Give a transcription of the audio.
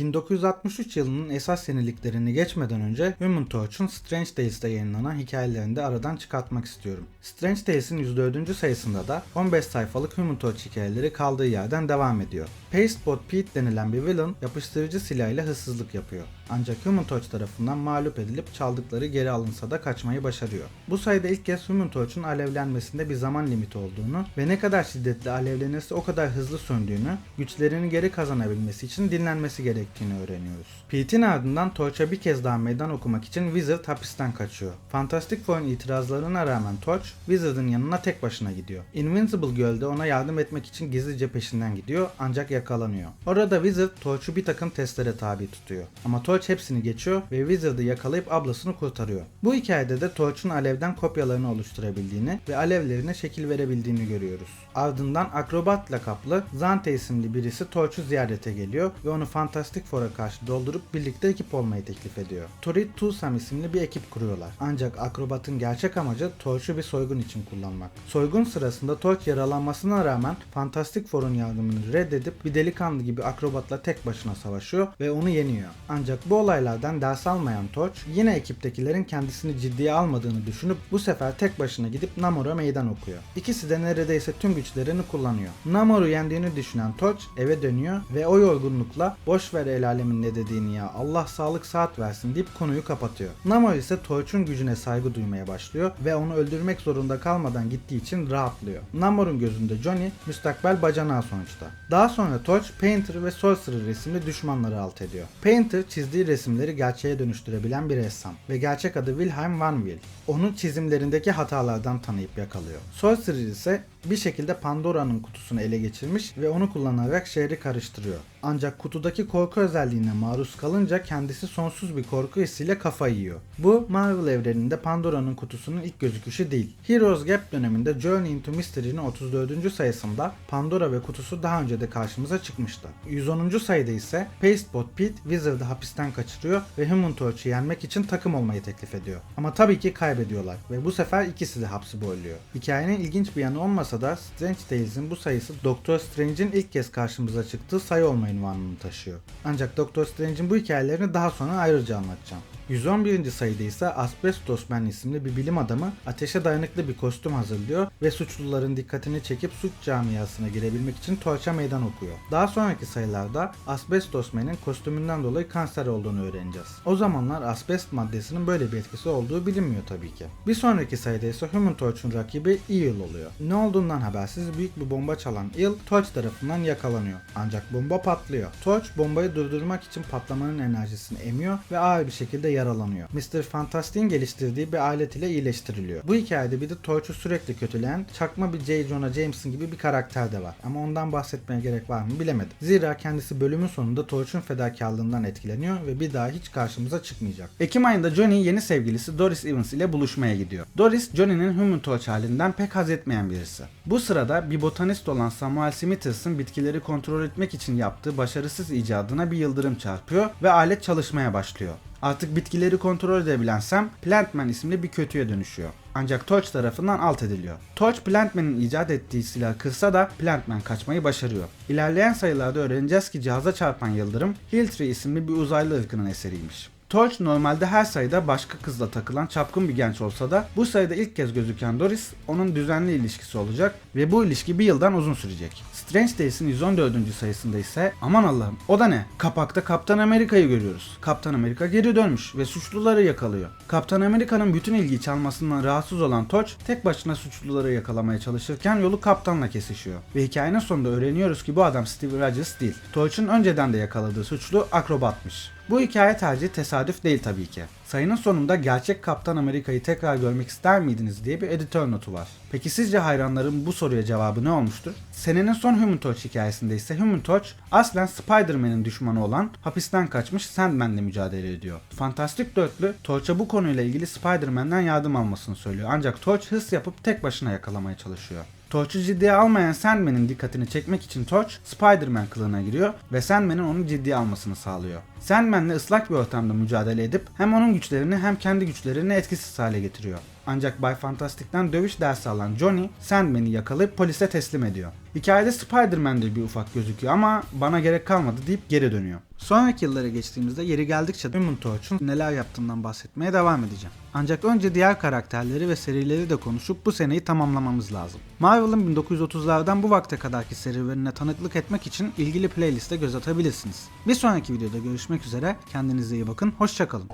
1963 yılının esas yeniliklerini geçmeden önce Human Torch'un Strange Tales'te yayınlanan hikayelerini de aradan çıkartmak istiyorum. Strange Tales'in 104. sayısında da 15 sayfalık Human Torch hikayeleri kaldığı yerden devam ediyor. Pastebot Pete denilen bir villain yapıştırıcı silahıyla hırsızlık yapıyor. Ancak Human tarafından mağlup edilip çaldıkları geri alınsa da kaçmayı başarıyor. Bu sayede ilk kez Human alevlenmesinde bir zaman limiti olduğunu ve ne kadar şiddetli alevlenirse o kadar hızlı söndüğünü, güçlerini geri kazanabilmesi için dinlenmesi gerektiğini öğreniyoruz. Pete'in ardından Torch'a bir kez daha meydan okumak için Wizard hapisten kaçıyor. Fantastic Four'un itirazlarına rağmen Torch, Wizard'ın yanına tek başına gidiyor. Invincible Göl'de ona yardım etmek için gizlice peşinden gidiyor ancak yakalanıyor. Orada Wizard Torch'u bir takım testlere tabi tutuyor. Ama Torch hepsini geçiyor ve Wizard'ı yakalayıp ablasını kurtarıyor. Bu hikayede de Torch'un alevden kopyalarını oluşturabildiğini ve alevlerine şekil verebildiğini görüyoruz. Ardından akrobat lakaplı Zante isimli birisi Torch'u ziyarete geliyor ve onu Fantastic Four'a karşı doldurup birlikte ekip olmayı teklif ediyor. Torit Tusam isimli bir ekip kuruyorlar. Ancak akrobatın gerçek amacı Torch'u bir soygun için kullanmak. Soygun sırasında Torch yaralanmasına rağmen Fantastic Four'un yardımını reddedip bir delikanlı gibi akrobatla tek başına savaşıyor ve onu yeniyor. Ancak bu olaylardan ders almayan Torch yine ekiptekilerin kendisini ciddiye almadığını düşünüp bu sefer tek başına gidip Namor'a meydan okuyor. İkisi de neredeyse tüm güçlerini kullanıyor. Namor'u yendiğini düşünen Torch eve dönüyor ve o yorgunlukla boş ver el alemin ne dediğini ya Allah sağlık saat versin deyip konuyu kapatıyor. Namor ise Torch'un gücüne saygı duymaya başlıyor ve onu öldürmek zorunda kalmadan gittiği için rahatlıyor. Namor'un gözünde Johnny müstakbel bacanağı sonuçta. Daha sonra Torch, Painter ve Sorcerer resimli düşmanları alt ediyor. Painter çizdiği resimleri gerçeğe dönüştürebilen bir ressam ve gerçek adı Wilhelm Van Wil. Onu çizimlerindeki hatalardan tanıyıp yakalıyor. Sorcerer ise bir şekilde Pandora'nın kutusunu ele geçirmiş ve onu kullanarak şehri karıştırıyor. Ancak kutudaki korku özelliğine maruz kalınca kendisi sonsuz bir korku hissiyle kafa yiyor. Bu Marvel evreninde Pandora'nın kutusunun ilk gözüküşü değil. Heroes Gap döneminde Journey into Mystery'nin 34. sayısında Pandora ve kutusu daha önce de karşımıza çıkmıştı. 110. sayıda ise Pastebot Pete Wizard'ı hapisten kaçırıyor ve Human Torch'u yenmek için takım olmayı teklif ediyor. Ama tabii ki kaybediyorlar ve bu sefer ikisi de hapsi boyluyor. Hikayenin ilginç bir yanı olmasa da Strange Tales'in bu sayısı Doctor Strange'in ilk kez karşımıza çıktığı sayı olma ünvanını taşıyor. Ancak Doctor Strange'in bu hikayelerini daha sonra ayrıca anlatacağım. 111. sayıda ise Asbestos Man isimli bir bilim adamı ateşe dayanıklı bir kostüm hazırlıyor ve suçluların dikkatini çekip suç camiasına girebilmek için torça meydan okuyor. Daha sonraki sayılarda Asbestos Man'in kostümünden dolayı kanser olduğunu öğreneceğiz. O zamanlar asbest maddesinin böyle bir etkisi olduğu bilinmiyor tabii ki. Bir sonraki sayıda ise Human Torch'un rakibi Eel oluyor. Ne olduğundan habersiz büyük bir bomba çalan Eel Torch tarafından yakalanıyor. Ancak bomba patlıyor. Torch bombayı durdurmak için patlamanın enerjisini emiyor ve ağır bir şekilde yaralanıyor. Mr. Fantastic'in geliştirdiği bir alet ile iyileştiriliyor. Bu hikayede bir de Torch'u sürekli kötüleyen çakma bir J. Jonah Jameson gibi bir karakter de var. Ama ondan bahsetmeye gerek var mı bilemedim. Zira kendisi bölümün sonunda Torch'un fedakarlığından etkileniyor ve bir daha hiç karşımıza çıkmayacak. Ekim ayında Johnny yeni sevgilisi Doris Evans ile buluşmaya gidiyor. Doris, Johnny'nin Human Torch halinden pek haz etmeyen birisi. Bu sırada bir botanist olan Samuel Smithers'ın bitkileri kontrol etmek için yaptığı başarısız icadına bir yıldırım çarpıyor ve alet çalışmaya başlıyor. Artık bitkileri kontrol edebilen Sam, Plantman isimli bir kötüye dönüşüyor. Ancak Torch tarafından alt ediliyor. Torch Plantman'in icat ettiği silahı kırsa da Plantman kaçmayı başarıyor. İlerleyen sayılarda öğreneceğiz ki cihaza çarpan yıldırım Hiltree isimli bir uzaylı ırkının eseriymiş. Torch normalde her sayıda başka kızla takılan çapkın bir genç olsa da bu sayıda ilk kez gözüken Doris onun düzenli ilişkisi olacak ve bu ilişki bir yıldan uzun sürecek. Strange Days'in 114. sayısında ise aman Allah'ım o da ne? Kapakta Kaptan Amerika'yı görüyoruz. Kaptan Amerika geri dönmüş ve suçluları yakalıyor. Kaptan Amerika'nın bütün ilgiyi çalmasından rahatsız olan Torch tek başına suçluları yakalamaya çalışırken yolu kaptanla kesişiyor. Ve hikayenin sonunda öğreniyoruz ki bu adam Steve Rogers değil. Torch'un önceden de yakaladığı suçlu akrobatmış. Bu hikaye tercihi tesadüf değil tabii ki. Sayının sonunda gerçek Kaptan Amerika'yı tekrar görmek ister miydiniz diye bir editör notu var. Peki sizce hayranların bu soruya cevabı ne olmuştur? Senenin son Human Torch hikayesinde ise Human Torch aslen Spider-Man'in düşmanı olan hapisten kaçmış Sandman'le mücadele ediyor. Fantastik Dörtlü Torch'a bu konuyla ilgili Spider-Man'den yardım almasını söylüyor. Ancak Torch hırs yapıp tek başına yakalamaya çalışıyor. Torch'u ciddiye almayan Sandman'in dikkatini çekmek için Torch, Spider-Man kılığına giriyor ve Sandman'in onu ciddiye almasını sağlıyor. Sandman'le ıslak bir ortamda mücadele edip hem onun güçlerini hem kendi güçlerini etkisiz hale getiriyor. Ancak Bay Fantastic'ten dövüş dersi alan Johnny, Sandman'i yakalayıp polise teslim ediyor. Hikayede Spider-Man de bir ufak gözüküyor ama bana gerek kalmadı deyip geri dönüyor. Sonraki yıllara geçtiğimizde yeri geldikçe Human Torch'un neler yaptığından bahsetmeye devam edeceğim. Ancak önce diğer karakterleri ve serileri de konuşup bu seneyi tamamlamamız lazım. Marvel'ın 1930'lardan bu vakte kadarki serilerine tanıklık etmek için ilgili playliste göz atabilirsiniz. Bir sonraki videoda görüşmek üzere, kendinize iyi bakın, hoşçakalın.